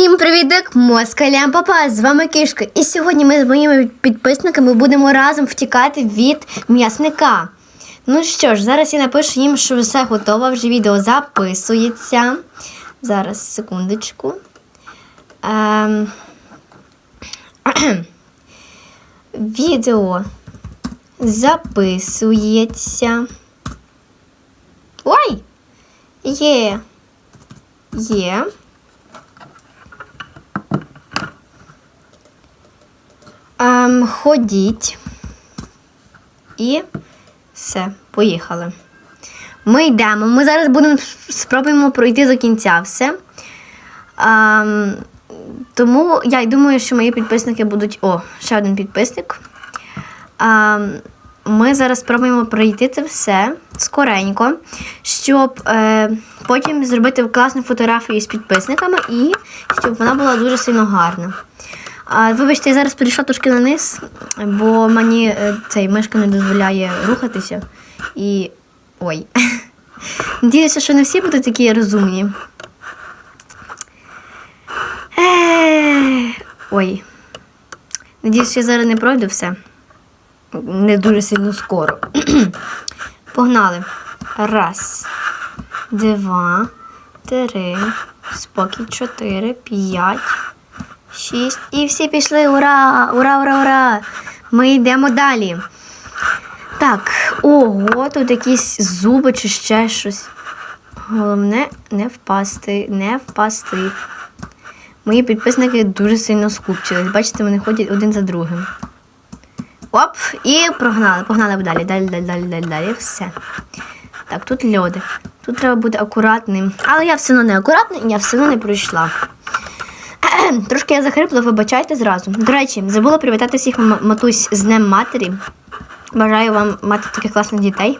Всім привітик, москалям папа, з вами Кишка. І сьогодні ми з моїми підписниками будемо разом втікати від м'ясника. Ну що ж, зараз я напишу їм, що все готово, вже відео записується. Зараз, секундочку. Ем... Відео записується. Ой! Є. Є. Ем, ходіть. І все, поїхали. Ми йдемо. Ми зараз будемо спробуємо пройти до кінця все. Ем, тому я думаю, що мої підписники будуть. О, ще один підписник. Ем, ми зараз спробуємо пройти це все скоренько, щоб е, потім зробити класну фотографію з підписниками і щоб вона була дуже сильно гарна. А, вибачте, я зараз перейшла трошки на низ, бо мені е, цей мишка не дозволяє рухатися. І. Ой. Надіюся, що не всі будуть такі розумні. Ой. Надіюсь, що я зараз не пройду все. Не дуже сильно скоро. Погнали. Раз, два, три, спокій, чотири, п'ять. Шість. І всі пішли. Ура! Ура, ура, ура! Ми йдемо далі. Так, ого, тут якісь зуби чи ще щось. Головне не впасти, не впасти. Мої підписники дуже сильно скупчились. Бачите, вони ходять один за другим. Оп, і прогнали. Погнали далі, далі, далі, далі, далі, далі. Все. Так, тут льоди. Тут треба бути акуратним. Але я все одно не акуратна я все одно не пройшла. Трошки я захрипла, вибачайте зразу. До речі, забула привітати всіх матусь з Днем Матері. Бажаю вам мати таких класних дітей.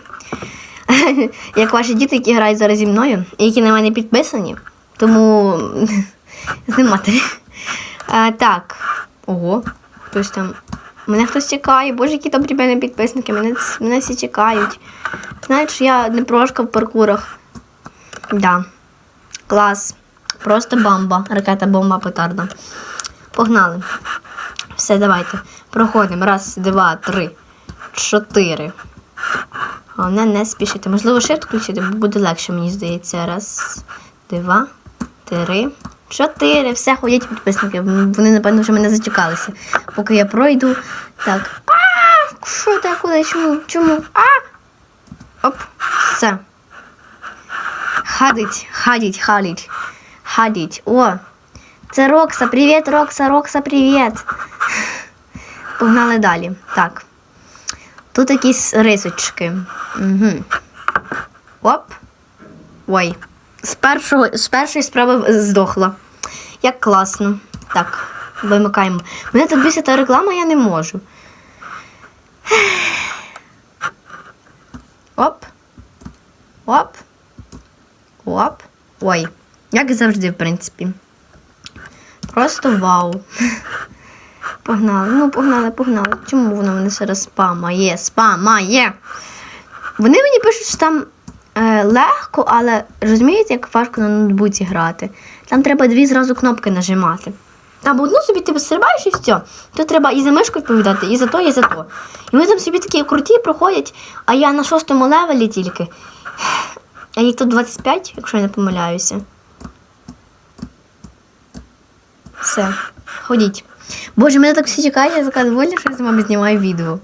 Як ваші діти, які грають зараз зі мною, і які на мене підписані. Тому з Днем Матері. А, так. Ого, хтось там. Мене хтось чекає. Боже, які добрі мене підписники, мене, мене всі чекають. Що я не прошка в паркурах. Да. Клас. Просто бомба. Ракета, бомба, петарда. Погнали. Все, давайте. Проходимо. Раз, два, три, чотири. Головне не спішити. Можливо, shift включити, бо буде легше, мені здається. Раз, два, три, чотири. Все, ходять підписники. Вони, напевно, вже мене зачекалися. Поки я пройду. Так. А, що так, куди? Чому? Чому? А! Оп, все. Ходить, ходить, ходить. Ходить. О, це Рокса. Привіт, Рокса, Рокса, привіт. Погнали далі. Так. Тут якісь рисочки. Угу. Оп. Ой. З, першого, з першої справи здохла. Як класно. Так, вимикаємо. Мене тут бісить та реклама, я не можу. Оп. Оп. Оп. Ой. Як і завжди, в принципі. Просто вау. Погнали. Ну, погнали, погнали. Чому воно мене зараз спамає? Спамає. Вони мені пишуть, що там е, легко, але розумієте, як важко на ноутбуці грати. Там треба дві зразу кнопки нажимати. Там одну собі ти стрибаєш і все. Тут треба і за мишку відповідати, і за то, і за то. І вони там собі такі круті проходять, а я на шостому левелі тільки. А їх тут 25, якщо я не помиляюся. Все, ходіть. Боже, мене так всі чекають, я така довольна, що я з вами знімаю відео.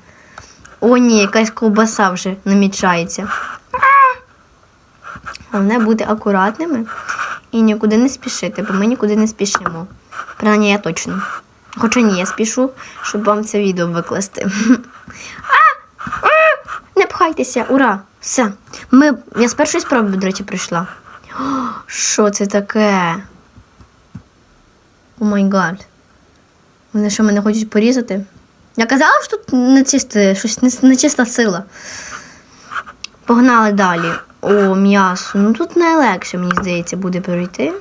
О, ні, якась ковбаса вже намічається. Головне бути акуратними і нікуди не спішити, бо ми нікуди не спішимо. Принаймні, я точно. Хоча ні, я спішу, щоб вам це відео викласти. А! А! Не пхайтеся, ура! Все. Ми... Я з першої спроби, до речі, прийшла. Що це таке? О май гад. Вони що мене хочуть порізати? Я казала, що тут нечисте, щось нечиста сила. Погнали далі. О, м'ясо. Ну тут найлегше, мені здається, буде перейти.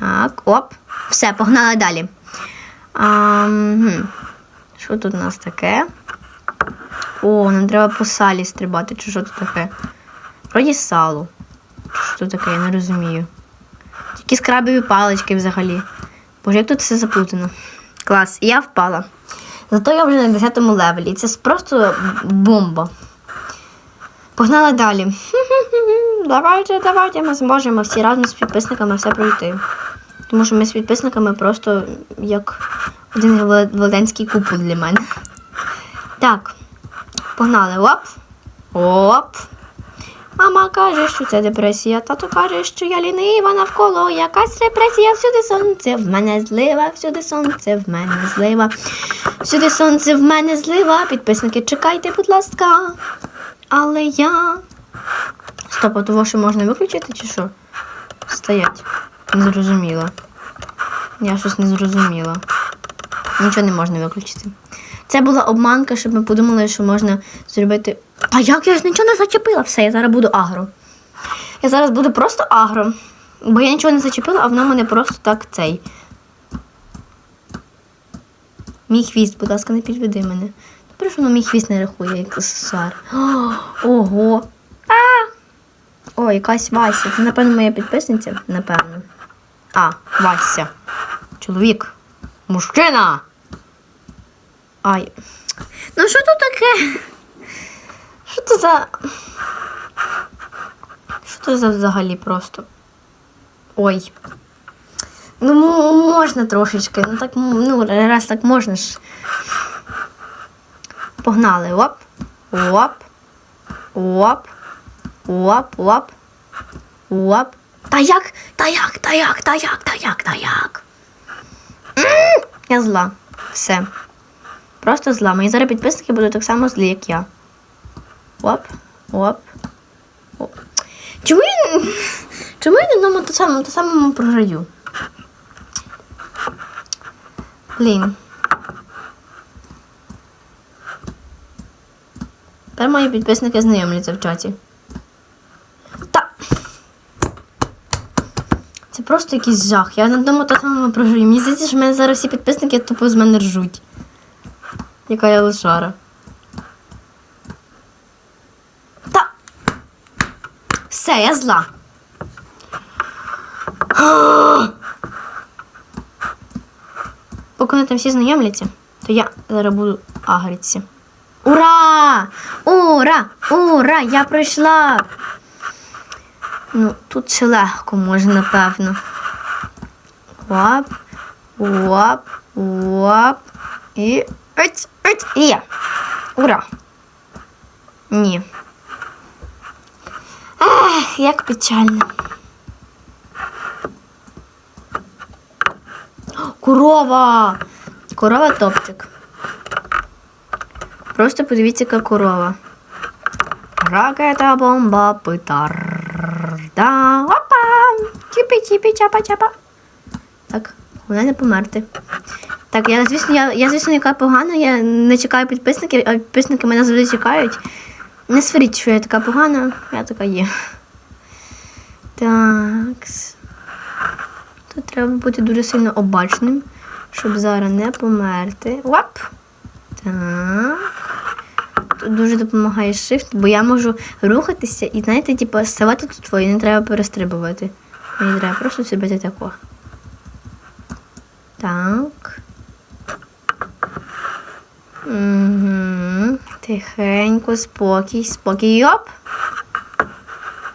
Так, оп. Все, погнали далі. А, мгм. Що тут у нас таке? О, нам треба по салі стрибати, чи що тут таке? Вроді сало. Що таке, я не розумію. Якісь крабові палички взагалі. Боже, як тут все заплутано. Клас, я впала. Зато я вже на 10 левелі. І це просто бомба. Погнали далі. Давайте, давайте, ми зможемо всі разом з підписниками все пройти. Тому що ми з підписниками просто як один вел- велетенський купол для мене. Так, погнали. Оп. Оп. Мама каже, що це депресія. Тато каже, що я лінива навколо. Якась репресія, всюди сонце, в мене злива, всюди сонце, в мене злива. Всюди сонце, в мене злива. Підписники, чекайте, будь ласка. Але я. Стоп, а того, що можна виключити, чи що? Стоять. Не зрозуміла. Я щось не зрозуміла. Нічого не можна виключити. Це була обманка, щоб ми подумали, що можна зробити. А як я ж нічого не зачепила? Все, я зараз буду агро. Я зараз буду просто агро. Бо я нічого не зачепила, а воно мене просто так цей. Мій хвіст, будь ласка, не підведи мене. Добре, що воно мій хвіст не рахує як аксесуар. Ого. А! О, якась Вася. Це, напевно, моя підписниця. Напевно. А, Вася. Чоловік. Мужчина. Ай. Ну що тут таке? Що це за. Що це за взагалі просто? Ой. Ну, м- можна трошечки. Ну так, ну, раз так можна ж. Погнали. Оп. Оп. Оп. Оп, оп. Оп. Та як? Та як? Та як? Та як? Та як? Та як? М, Я зла. Все. Просто зла. Мої зараз підписники будуть так само злі, як я. Оп, оп. Чому я, чому я на одному то самому, то самому програю? Блін. Тепер мої підписники знайомляться в чаті. Та. Це просто якийсь жах. Я на одному то самому програю. Мені здається, що в мене зараз всі підписники тупо з мене ржуть. Яка я лошара. Все, я зла. Поки вони там всі знайомляться, то я зараз буду агритися. Ура! Ура! Ура! Я пройшла! Ну, тут ще легко може, напевно. Оп, оп, оп. І. Ить, ить, і є. Ура! Ні. Ах, як печально. Корова! Корова топчик. Просто подивіться, яка корова. Ракета, бомба, петарда. Опа! Чіпі, чіпі, чапа, чапа. Так, головне не померти. Так, я, звісно, я, я, звісно, яка погана, я не чекаю підписників, а підписники мене завжди чекають. Не сваріть, що я така погана, я така є. Так. Тут треба бути дуже сильно обачним, щоб зараз не померти. Оп! Так. Тут дуже допомагає shift, бо я можу рухатися і, знаєте, типу, ставати тут твої, не треба перестрибувати. Мені треба просто зробити тако. Так. Угу. Тихенько, спокій, спокій. Йоп.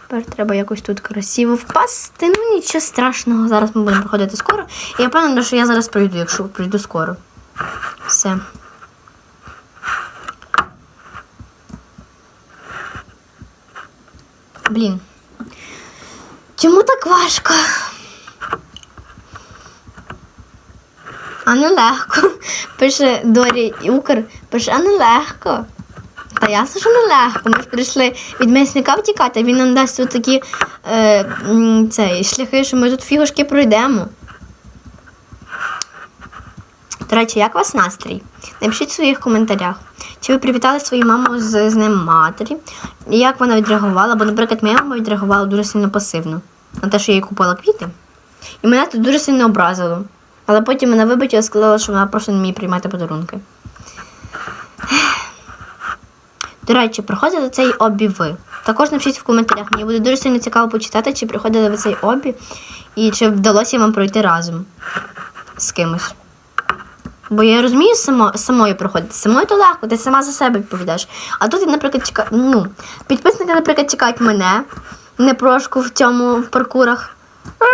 Тепер треба якось тут красиво впасти. Ну нічого страшного. Зараз ми будемо проходити скоро. І я впевнена, що я зараз пройду, якщо пройду скоро. Все. Блін. Чому так важко? А не легко. Пише Дорі Укр, пише, а не легко. Та ясно, що не легко. Ми ж прийшли від м'ясника втікати, він нам дасть тут такі е, цей, шляхи, що ми тут фігушки пройдемо. До речі, як у вас настрій? Напишіть в своїх коментарях. Чи ви привітали свою маму з, з Днем матері? Як вона відреагувала? Бо, наприклад, моя мама відреагувала дуже сильно пасивно на те, що я їй купила квіти. І мене це дуже сильно образило. Але потім вона вибачила і сказала, що вона просто не вміє приймати подарунки. До речі, проходили цей обі ви. Також напишіть в коментарях. Мені буде дуже сильно цікаво почитати, чи приходили ви цей обі. І чи вдалося вам пройти разом з кимось. Бо я розумію само, самою проходити. Самою то легко, ти сама за себе відповідаєш. А тут, наприклад, чека... ну, підписники, наприклад, чекають мене, не прошку в цьому паркурах. А!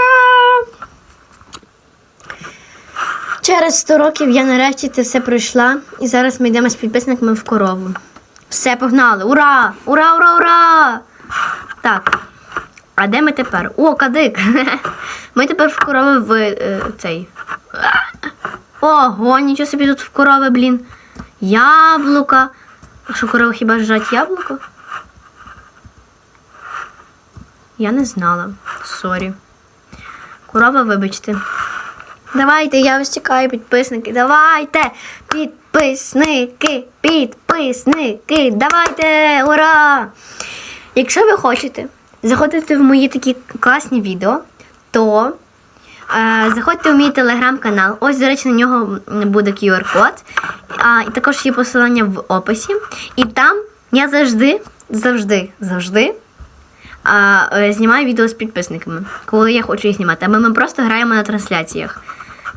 Через 100 років я нарешті це все пройшла, і зараз ми йдемо з підписниками в корову. Все, погнали! Ура! Ура, ура, ура! Так. А де ми тепер? О, кадик! Ми тепер в корови в е, цей. Ого, нічого собі тут в корови, блін. Яблука. А що корови хіба жрать яблуко? Я не знала. Сорі. Корова, вибачте. Давайте, я вас чекаю, підписники. Давайте! Підписники! Підписники! Давайте! Ура! Якщо ви хочете заходити в мої такі класні відео, то е, заходьте в мій телеграм-канал. Ось, до речі, на нього буде QR-код. А, і також є посилання в описі. І там я завжди, завжди, завжди е, знімаю відео з підписниками, коли я хочу їх знімати. Або ми просто граємо на трансляціях.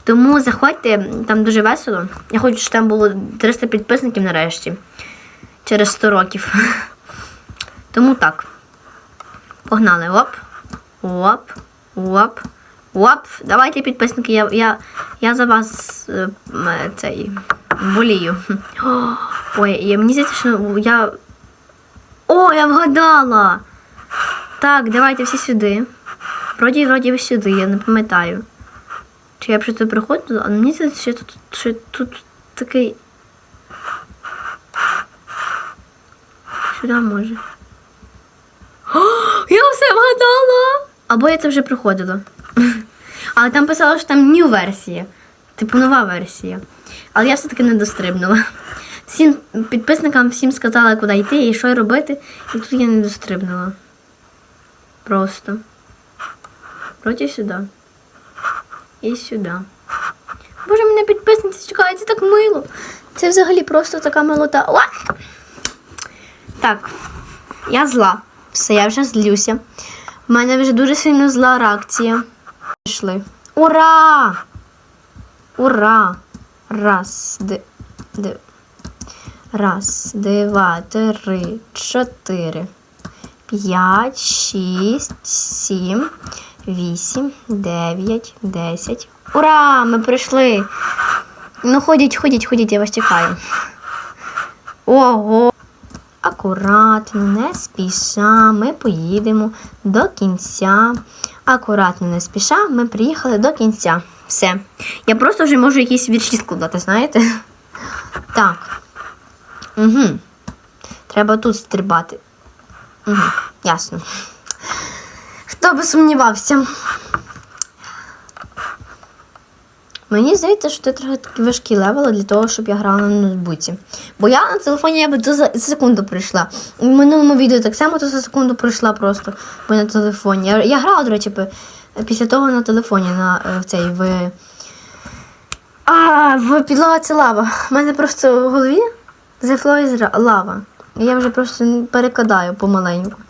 Тому заходьте, там дуже весело. Я хочу, щоб там було 300 підписників нарешті. Через 100 років. Тому так. Погнали. Оп. Оп. Оп. Оп. Давайте, підписники, я, я, я за вас е, е, цей болію. Ой, мені здається, що я. О, я вгадала! Так, давайте всі сюди. Вроді, вроді ви сюди, я не пам'ятаю. Чи я тут приходила, а мені здається, що тут, що тут такий. Сюди може. О, я все вгадала! Або я це вже приходила. Але там писало, що там new версія. Типу нова версія. Але я все-таки не дострибнула. Всім підписникам всім сказала, куди йти і що робити, і тут я не дострибнула. Просто. Проти сюди. І сюди. Боже, мене підписниці чекають, це так мило. Це взагалі просто така милота. Уа! Так, я зла. Все, я вже злюся. У мене вже дуже сильно зла реакція. Пішли. Ура! Ура! Раз, ди, ди. Раз, два, три, чотири, п'ять, шість, сім, вісім, дев'ять, десять. Ура! Ми прийшли. Ну, ходіть, ходіть, ходіть, я вас чекаю. Ого! Акуратно, не спіша, ми поїдемо до кінця. Акуратно, не спіша, ми приїхали до кінця. Все. Я просто вже можу якісь вірші складати, знаєте? Так. Угу. Треба тут стрибати. Угу. Ясно. Хто би сумнівався? Мені здається, що це трохи такі важкі левели для того, щоб я грала на ноутбуці. Бо я на телефоні я би за, за секунду пройшла. В минулому відео так само то за секунду пройшла просто бо на телефоні. Я, я грала, до речі, після того на телефоні на е, в цей в. А, в підлога це лава. У мене просто в голові ra- лава. Я вже просто перекладаю помаленьку.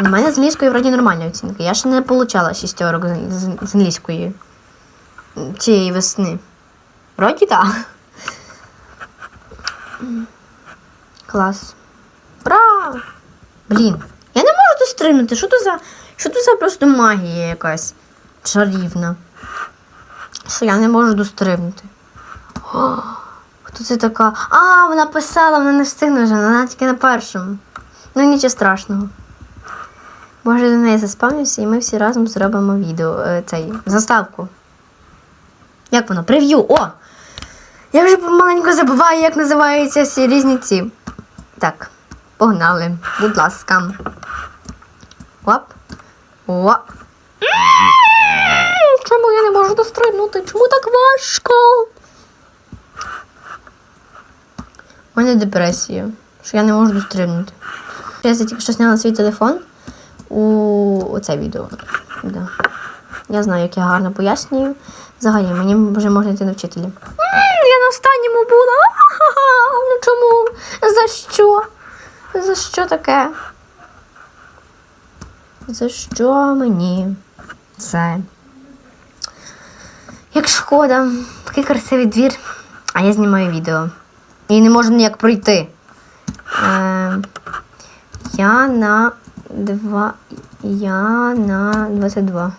У мене з англійської вроді нормальні оцінки. Я ще не отримала шістерок з, англійської цієї весни. Вроді так. Клас. Ура! Блін, я не можу достринути. Що то за. Що то за просто магія якась чарівна? Що я не можу дострибнути. О, хто це така? А, вона писала, вона не встигне вже, вона тільки на першому. Ну нічого страшного. Може, до неї заспавнюся, і ми всі разом зробимо відео е, цей заставку. Як воно? Прев'ю! О! Я вже помаленьку забуваю, як називаються всі різні ці. Так, погнали, будь ласка. Оп. О. Чому я не можу дострибнути? Чому так важко? У мене депресія, що я не можу дострибнути. Я тільки що зняла свій телефон у це відео. Да. Я знаю, як я гарно пояснюю. Взагалі, мені вже можна йти до вчителя. М, Я на останньому була. Ну чому? За що? За що таке? За що мені це? Як шкода, такий красивий двір, а я знімаю відео. І не можу ніяк пройти. Е, я на два. Я на 22.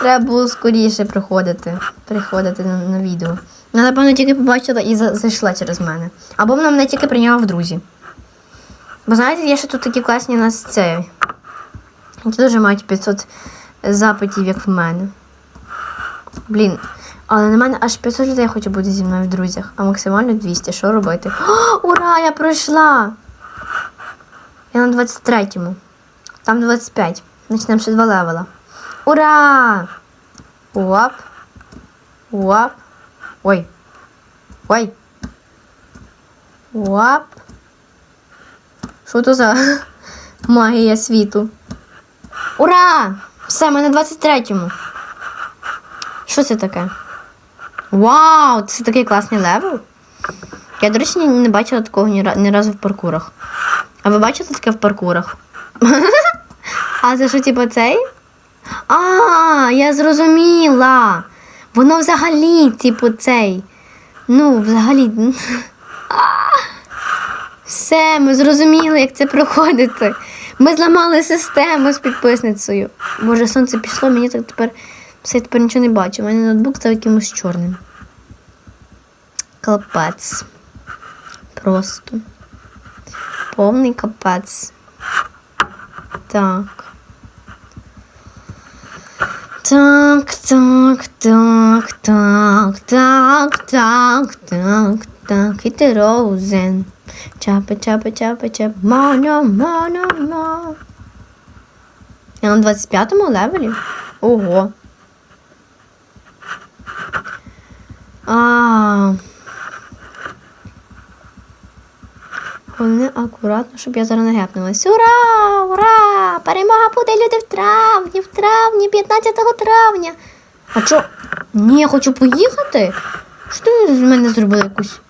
Треба було скоріше приходити. Приходити на, на відео. Вона, напевно, тільки побачила і за- зайшла через мене. Або вона мене тільки прийняла в друзі. Бо знаєте, є ще тут такі класні у нас це. Які дуже мають 500 запитів, як в мене. Блін. Але на мене аж 500 людей хоче бути зі мною в друзях, а максимально 200. Що робити? О, ура! Я пройшла! Я на 23-му. Там 25. Значить, ще два левела. Ура! Уап. Уап. Ой. Ой. Уап. Що то за магія світу? Ура! Все, ми на 23-му. Що це таке? Вау! Це такий класний левел. Я, до речі, не бачила такого ні, разу в паркурах. А ви бачили таке в паркурах? а це що, типу, цей? А, я зрозуміла. Воно взагалі, типу, цей. Ну, взагалі. Все, ми зрозуміли, як це проходити. Ми зламали систему з підписницею. Боже, сонце пішло, мені так тепер все я тепер нічого не бачу. У мене ноутбук став якимось чорним. Капець. Просто. Повний капець. Так. Так, так, так, так, так, так, так, так. І ти розен. Чапа, чапа, чапа, чапа. Моно, моно, мо. Я на 25-му левелі? Ого. А. Головне акуратно, щоб я зараз не гепнулась. Ура! Ура! Перемога буде люди в травні, в травні, 15 травня. А що? Ні, я хочу поїхати. Що ти з мене зробила якусь?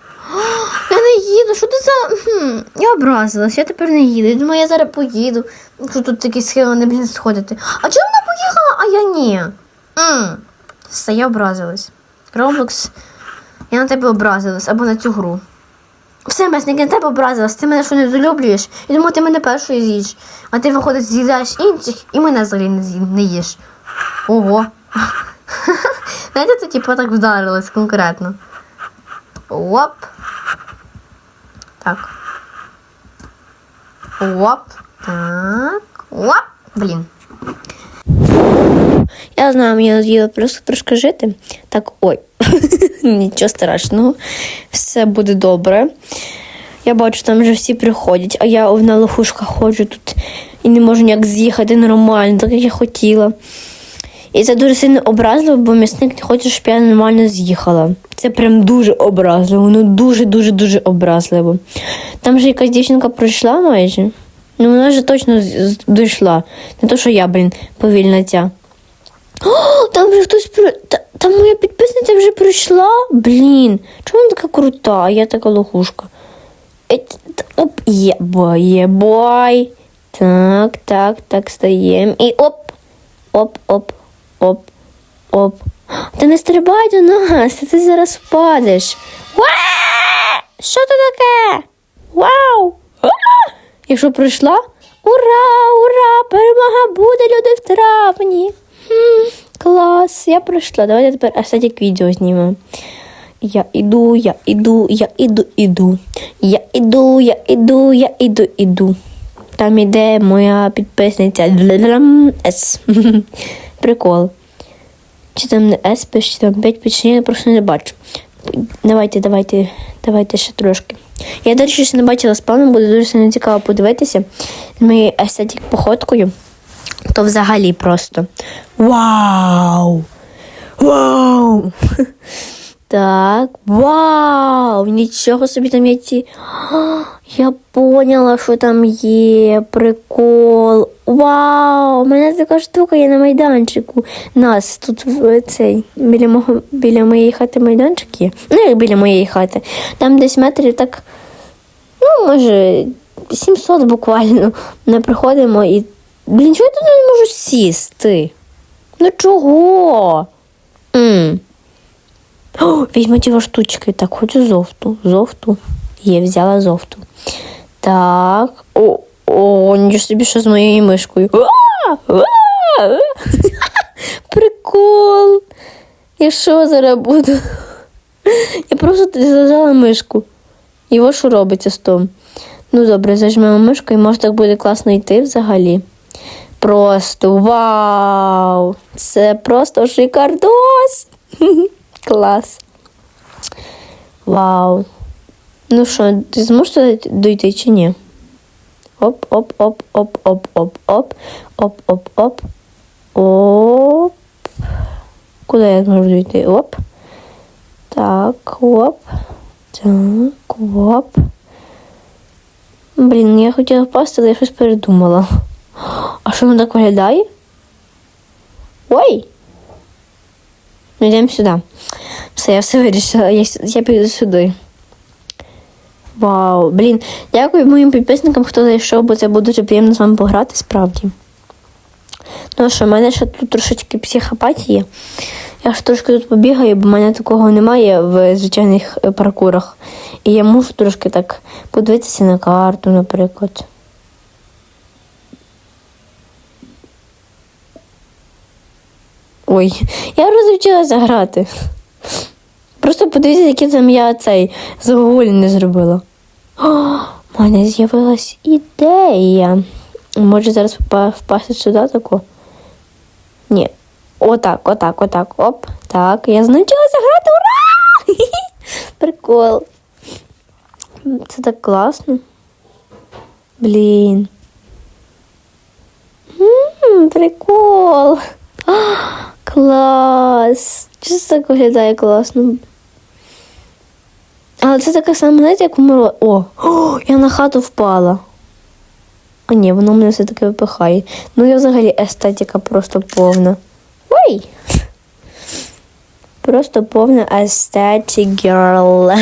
Я не їду, що ти за. Я образилась, я тепер не їду. Я думаю, я зараз поїду. Якщо тут такі схили, блін, сходити. А чому вона поїхала, а я ні? Все, я образилась. Roblox, я на тебе образилась або на цю гру. Все, месник, я на тебе образилась, ти мене що не долюблюєш. Я думаю, ти мене першою з'їш. А ти, виходить, з'їдаєш інших і мене взагалі не їш. Ого. Знаєте, це типу так вдарилось конкретно. Оп. Так. Оп. Так. Оп. Блін. Я знаю, мені надоїло просто трошки жити. Так, ой, нічого страшного. Все буде добре. Я бачу, там вже всі приходять, а я на лохушках ходжу тут і не можу ніяк з'їхати нормально, так як я хотіла. І це дуже сильно образливо, бо м'ясник не хоче, щоб я нормально з'їхала. Це прям дуже образливо, ну дуже-дуже дуже образливо. Там же якась дівчинка пройшла майже. Ну вона вже точно дійшла. Не то, що я, блін, повільна ця. О, там вже хтось про. Та, там моя підписниця вже прийшла. Блін, чому вона така крута, я така лохушка. Оп, є бой, є бой. Так, так, так, стаємо. І оп. Оп, оп, оп, оп. Та не стрибай до нас, ти зараз впадеш. Що це таке? Вау! Якщо прийшла, ура, ура! Перемога буде люди в травні. Клас, я прийшла. Давайте тепер естетик відео знімемо. Я іду, я іду, я іду, іду. Я іду, я іду, я іду, іду. Там іде моя підписниця С. Прикол. Чи там не С пише, чи там 5 пише, я просто не бачу. Давайте, давайте, давайте ще трошки. Я, до речі, ще не бачила спавну, буде дуже цікаво подивитися з моєю естетик походкою. То взагалі просто. Вау! Вау! Так, вау! Нічого собі там є ці. Я поняла, що там є. Прикол. Вау! У мене така штука є на майданчику. Нас тут цей біля мого біля моєї хати майданчик є. Ну, як біля моєї хати. Там десь метрів так. Ну, може, 700 буквально. Ми приходимо і. Блін, чого я тут не можу сісти? Ну чого? м О, візьму ті штучки. Так, хочу зовту. Зовту. Є, взяла зовту. Так. О, о, нічого собі що з моєю мишкою. Прикол. Я що зараз буду? Я просто зажала мишку. І що робиться з том. Ну добре, зажмемо мишку і може так буде класно йти взагалі. Просто вау! Це просто шикардос! Клас. Вау. Ну що, ти зможеш дойти чи ні? Оп-оп-оп-оп-оп-оп-оп. Оп-оп-оп. Оп. Куди я зможу дойти? Оп. Так, оп. Так, оп. Блін, я хотіла впасти, але я щось передумала. А що воно так виглядає? Ой! Ну, йдемо сюди. Все, я все вирішила. Я, я піду сюди. Вау, блін, дякую моїм підписникам, хто зайшов, бо це буде дуже приємно з вами пограти, справді. Ну що, в мене ще тут трошечки психопатії. Я ж трошки тут побігаю, бо в мене такого немає в звичайних е, паркурах. І я можу трошки так подивитися на карту, наприклад. Ой, я розвчилася грати. Просто подивіться, який там я цей заголі не зробила. О, в мене з'явилась ідея. Може зараз впасти сюди тако? Ні. Отак, отак, отак. Оп. Так. Я навчилася грати. Ура! Прикол. Це так класно. Блін. М, Прикол. Клас. Це так виглядає класно? Але це таке саме, знаєте, як у Миро. О, о, я на хату впала. А ні, воно мене все-таки випихає. Ну я взагалі естетика просто повна. Ой! Просто повна естетик girl.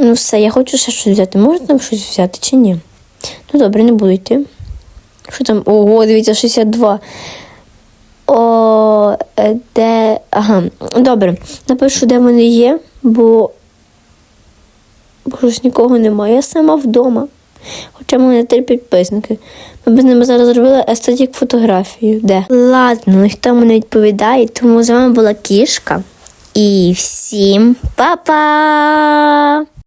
Ну все, я хочу ще щось взяти. Можна там щось взяти чи ні? Ну добре, не буду йти. Що там? Ого, дивіться, 62. О, е, де. Ага, добре. Напишу, де вони є, бо. Щось нікого немає. Я сама вдома. Хоча мене три підписники. Ми б з ними зараз зробили естетик фотографію. Де? Ладно, ніхто мені відповідає, тому з вами була кішка. І всім па-па!